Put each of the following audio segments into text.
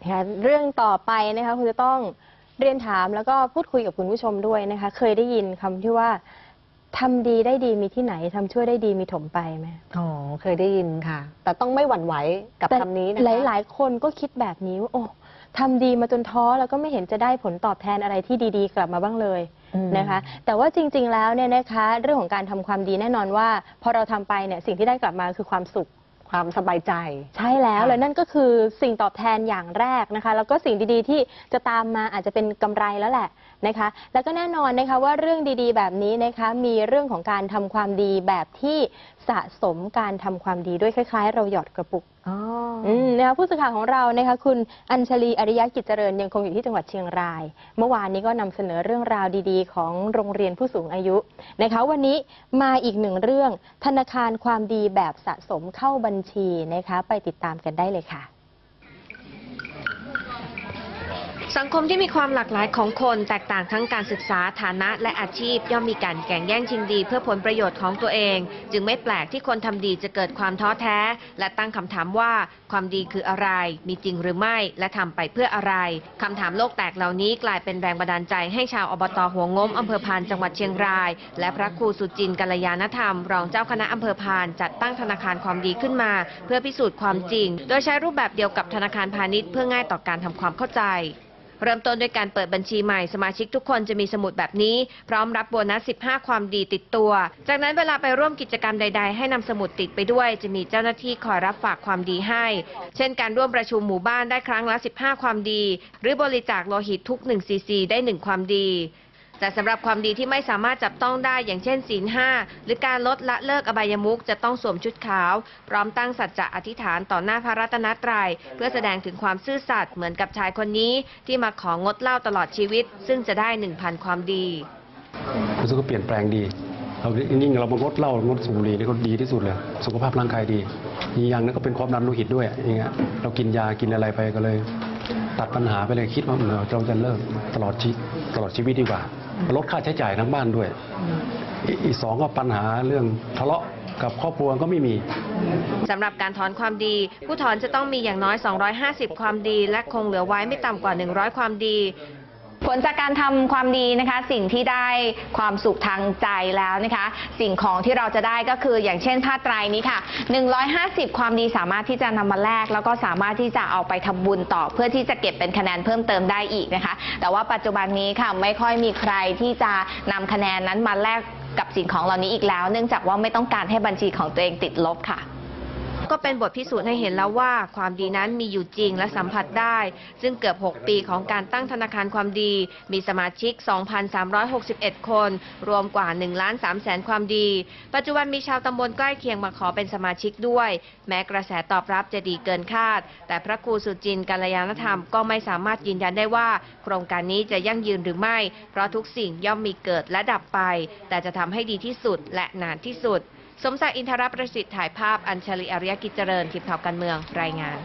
นะคะเรื่องต่อไปนะคะคุณจะต้องเรียนถามแล้วก็พูดคุยกับคุณผู้ชมด้วยนะคะ เคยได้ยินคำที่ว่าทำดีได้ดีมีที่ไหนทำชั่วได้ดีมีถมไปไหมอ๋อเคยได้ยินค่ะ แต่ต้องไม่หวั่นไหวกับแต่คำนี้นะคะ หลาย ๆ คนก็คิดแบบนี้ว่าโอ้ทำดีมาจนท้อแล้วก็ไม่เห็นจะได้ผลตอบแทนอะไรที่ดีๆ กลับมาบ้างเลยอืมนะคะแต่ว่าจริงๆ แล้วเนี่ยนะคะเรื่องของการทำความดีแน่นอนว่า พอเราทำไปเนี่ยสิ่งที่ได้กลับมาคือความสุข ความสบายใจ ใช่แล้วค่ะ และนั่นก็คือสิ่งตอบแทนอย่างแรกนะคะ แล้วก็สิ่งดีๆที่จะตามมาอาจจะเป็นกำไรแล้วแหละ นะคะ แล้วก็แน่นอนนะคะว่าเรื่องดีๆ แบบนี้นะคะมีเรื่องของการทำความดีแบบที่สะสมการทำความดีด้วยคล้าย ๆ เราหยอดกระปุกอ๋ออืมนะคะผู้สื่อข่าวของเรานะคะคุณอัญชลีอริยกิจเจริญยังคงอยู่ที่จังหวัดเชียงราย เมื่อวานนี้ก็นำเสนอเรื่องราวดีๆ ของโรงเรียนผู้สูงอายุนะคะวันนี้มาอีกหนึ่งเรื่องธนาคารความดีแบบสะสมเข้าบัญชีนะคะไปติดตามกันได้เลยค่ะ สังคมที่มีความหลากหลายของคนแตกต่างทั้งการศึกษาฐานะและอาชีพย่อมมีการแข่งแย่งชิงดีเพื่อผลประโยชน์ของตัวเอง จึงไม่แปลกที่คนทำดีจะเกิดความท้อแท้ และตั้งคำถามว่าความดีคืออะไร มีจริงหรือไม่ และทำไปเพื่ออะไรคำถามโลกแตกเหล่านี้กลายเป็นแรงบันดาลใจให้ชาวอบตหัวงมอำเภอพานจังหวัดเชียงราย และพระครูสุจินกัลยาณธรรม รองเจ้าคณะอำเภอพานจัดตั้งธนาคารความดีขึ้นมา เพื่อพิสูจน์ความจริง โดยใช้รูปแบบเดียวกับธนาคารพาณิชย์เพื่อง่ายต่อการทำความเข้าใจ เริ่มต้นด้วยการเปิดบัญชีใหม่สมาชิกทุกคนจะมีสมุดแบบนี้ พร้อมรับโบนัส 15 ความดีติดตัว จากนั้นเวลาไปร่วมกิจกรรมใด ๆ ให้นำสมุดติดไปด้วย จะมีเจ้าหน้าที่คอยรับฝากความดีให้ เช่นการร่วมประชุมหมู่บ้านได้ครั้งละ 15 ความดี หรือบริจาคโลหิตทุก1ซีซีได้ 1 ความดี แต่สำหรับความดีที่ไม่สามารถจับต้องได้อย่างเช่นศีลห้าหรือการลดละเลิกอบายมุขจะต้องสวมชุดขาว พร้อมตั้งสัจจะอธิษฐานต่อหน้าพระรัตนตรยัย เพื่อแสดงถึงความซื่อสัตย์เหมือนกับชายคนนี้ ที่มาของดเหล้าตลอดชีวิต ซึ่งจะได้1,000ความดีรู้สึกว่าเปลี่ยนแปลงดีเรายิ่งเรามางดเหล้างดสูบบุหรี่นี่ก็ดีที่สุดเลย สุขภาพร่างกายดีอีกอย่างนึงก็เป็นความดันโลหิตด้วยอย่างเงี้ยเรากินยากินอะไรไปก็เลย ตัดปัญหาไปเลยคิดว่าเราจะเลิกตลอดชีตลอดชีวิตดีกว่า ลดค่าใช้จ่ายทั้งบ้านด้วย อีกสองก็ปัญหาเรื่องทะเลาะกับครอบครัวก็ไม่มีสำหรับการถอนความดี ผู้ถอนจะต้องมีอย่างน้อย 250 ความดี และคงเหลือไว้ไม่ต่ำกว่า 100 ความดี ลจากการทำความดีนะคะ สิ่งที่ได้ความสุขทางใจแล้วนะคะ สิ่งของที่เราจะได้ก็คืออย่างเช่นผ้าไตรนี้ค่ะ 150 ความดีสามารถที่จะนำมาแลกแล้วก็สามารถที่จะเอาไปทำบุญต่อ เพื่อที่จะเก็บเป็นคะแนนเพิ่มเติมได้อีกนะคะ แต่ว่าปัจจุบันนี้ค่ะไม่ค่อยมีใครที่จะนำคะแนนนั้นมาแลกกับสิ่งของเหล่านี้อีกแล้ว เนื่องจากว่าไม่ต้องการให้บัญชีของตัวเองติดลบค่ะ ก็เป็นบทพิสูจน์ให้เห็นแล้วว่า ความดีนั้นมีอยู่จริงและสัมผัสได้ ซึ่งเกือบ 6 ปีของการตั้งธนาคารความดี มีสมาชิก 2,361 คน รวมกว่า1ล้าน3แสนความดี ปัจจุบันมีชาวตำบลใกล้เคียงมาขอเป็นสมาชิกด้วย แม้กระแสตอบรับจะดีเกินคาด แต่พระครูสุจินกัลยาณธรรมก็ไม่สามารถยืนยันได้ว่า โครงการนี้จะยั่งยืนหรือไม่ เพราะทุกสิ่งย่อมมีเกิดและดับไป แต่จะทำให้ดีที่สุดและนานที่สุด สมศักดิ์อินทรประสิทธิ์ถ่ายภาพอัญชลีอริยกิจเจริญทีมข่าวการเมืองรายงาน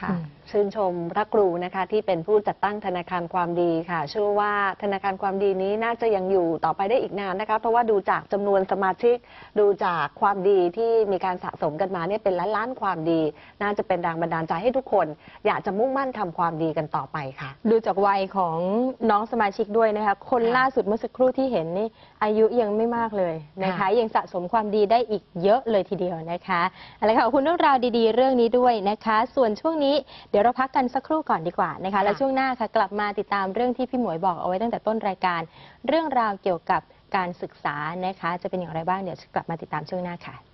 ค่ะ ชื่นชมพระครูนะคะที่เป็นผู้จัดตั้งธนาคารความดีค่ะเชื่อว่าธนาคารความดีนี้น่าจะยังอยู่ต่อไปได้อีกนานนะคะเพราะว่าดูจากจำนวนสมาชิก ดูจากความดีที่มีการสะสมกันมาเนี่ยเป็นล้านล้านๆความดี น่าจะเป็นแรงบันดาลใจให้ทุกคน อยากจะมุ่งมั่นทำความดีกันต่อไปค่ะ ดูจากวัยของน้องสมาชิกด้วยนะคะคนค่ะล่าสุดเมื่อสักครู่ที่เห็นนี่อายุยังไม่มากเลยนะคะค่ะยังสะสมความดีได้อีกเยอะเลยทีเดียวนะคะอะไรค่ะขอบคุณเรื่องราวดี ๆ เรื่องนี้ด้วยนะคะ ส่วนช่วงนี้เดี๋ยวเราพักกันสักครู่ก่อนดีกว่านะคะ แล้วช่วงหน้าค่ะกลับมาติดตามเรื่องที่พี่หมวยบอกเอาไว้ตั้งแต่ต้นรายการ เรื่องราวเกี่ยวกับการศึกษานะคะ จะเป็นอย่างไรบ้างเดี๋ยวกลับมาติดตามช่วงหน้าค่ะ